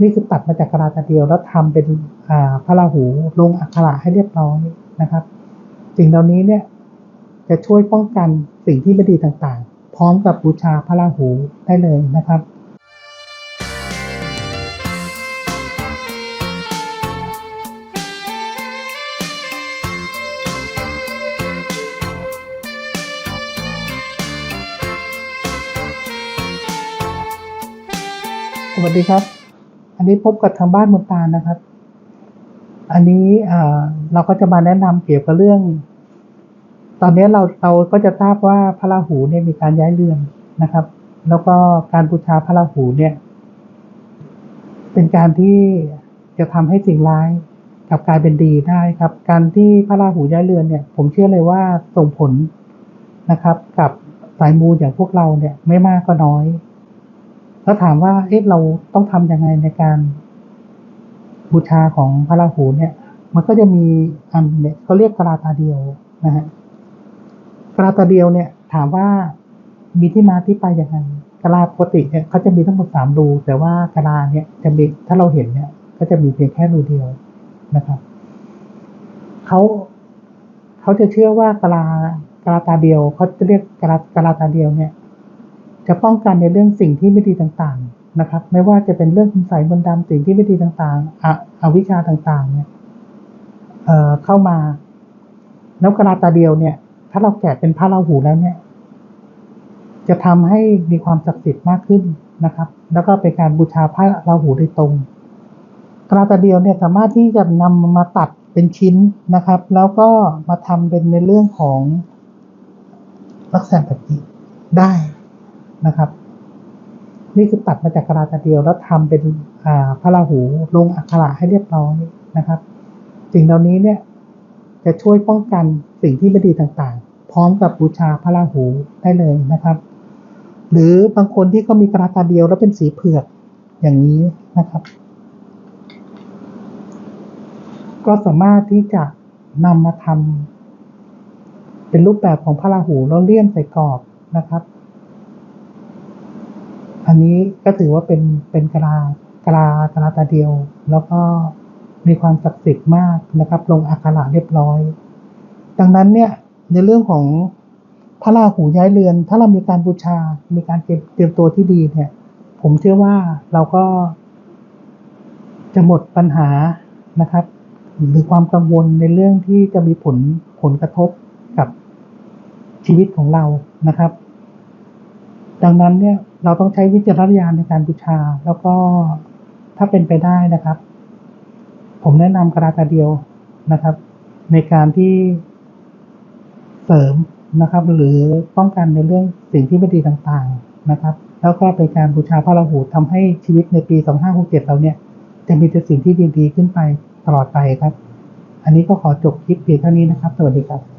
นี่คือตัดมาจากกระดาษตาเดียวแล้วทำเป็นอ่าพระราหูลงอักขระให้เรียบร้อยนะครับ สิ่งเหล่านี้เนี่ยจะช่วยป้องกันสิ่งที่ไม่ดีต่างๆ พร้อมกับบูชาพระราหูได้เลยนะครับสวัสดีครับ อันนี้พบกับทางบ้านมนตานะครับ อันนี้เราก็จะมาแนะนำเกี่ยวกับเรื่อง ตอนนี้เราเราก็จะทราบว่าพระราหูเนี่ยมีการย้ายเรือนนะครับ แล้วก็การบูชาพระราหูเนี่ย เป็นการที่จะทำให้สิ่งร้ายกลับกลายเป็นดีได้ครับ การที่พระราหูย้ายเรือนเนี่ย ผมเชื่อเลยว่าส่งผลนะครับ กับสายมูอย่างพวกเราเนี่ยไม่มากก็น้อย แล้วถามว่าเอ๊ะเราต้องทำยังไงในการบูชาของพระราหูเนี่ย มันก็จะมีอันเนี่ยเขาเรียกกราตาเดียวนะฮะกราตาเดียวเนี่ย ถามว่ามีที่มาที่ไปยังไงกราปกติเนี่ยเขาจะมีทั้งหมดสามรูแต่ว่ากราเนี่ยจะมีถ้าเราเห็นเนี่ย ก็จะมีเพียงแค่รูเดียวนะครับเขาเขาจะเชื่อว่ากรากราตาเดียวเขาจะเรียกกรากราตาเดียวเนี่ย จะป้องกันในเรื่องสิ่งที่ไม่ดีต่างๆนะครับ ไม่ว่าจะเป็นเรื่องคุณใสยมนดำสิ่งที่ไม่ดีต่างๆอะอวิชาต่างๆ เนี่ยเอ่อเข้ามาแล้วกระลาตาเดียวเนี่ย ถ้าเราแกะเป็นพระราหูแล้วเนี่ย จะทำให้มีความศักดิ์สิทธิ์มากขึ้นนะครับ แล้วก็เป็นการบูชาพระราหูโดยตรงกระลาตาเดียวเนี่ยสามารถที่จะนำมาตัดเป็นชิ้นนะครับ แล้วก็มาทำเป็นในเรื่องของลักษณะแบบนี้ได้ นะครับ นี่คือตัดมาจากกระดาษเดียวแล้วทำเป็นพระราหูลงอักขระให้เรียบร้อยนะครับ สิ่งเหล่านี้เนี่ยจะช่วยป้องกันสิ่งที่ไม่ดีต่างๆ พร้อมกับบูชาพระราหูได้เลยนะครับ หรือบางคนที่เขามีกระดาษเดียวแล้วเป็นสีเผือกอย่างนี้นะครับ ก็สามารถที่จะนำมาทำเป็นรูปแบบของพระราหูแล้วเลี่ยมใส่กรอบนะครับ อันนี้ก็ถือว่าเป็นเป็นกรากรากราตาเดียว แล้วก็มีความศักดิ์สิทธิ์มากนะครับ ลงอักขระเรียบร้อย ดังนั้นเนี่ยในเรื่องของพระราหูย้ายเรือน ถ้าเรามีการบูชา มีการเตรียมตัวที่ดีเนี่ย ผมเชื่อว่าเราก็ จะหมดปัญหานะครับ หรือความกังวลในเรื่องที่จะมีผลผลกระทบกับชีวิตของเรานะครับ ดังนั้นเนี่ย เราต้องใช้วิจารณญาณในการบูชา แล้วก็ถ้าเป็นไปได้นะครับ ผมแนะนำกระดาษเดียวนะครับ ในการที่เสริมนะครับ หรือป้องกันในเรื่องสิ่งที่ไม่ดีต่างๆนะครับ แล้วก็เป็นการบูชาพระราหูทำให้ชีวิตในปี 2567 เราเนี่ย จะมีแต่สิ่งที่ดีๆขึ้นไปตลอดไปครับ อันนี้ก็ขอจบคลิปเพียงเท่านี้นะครับ สวัสดีครับ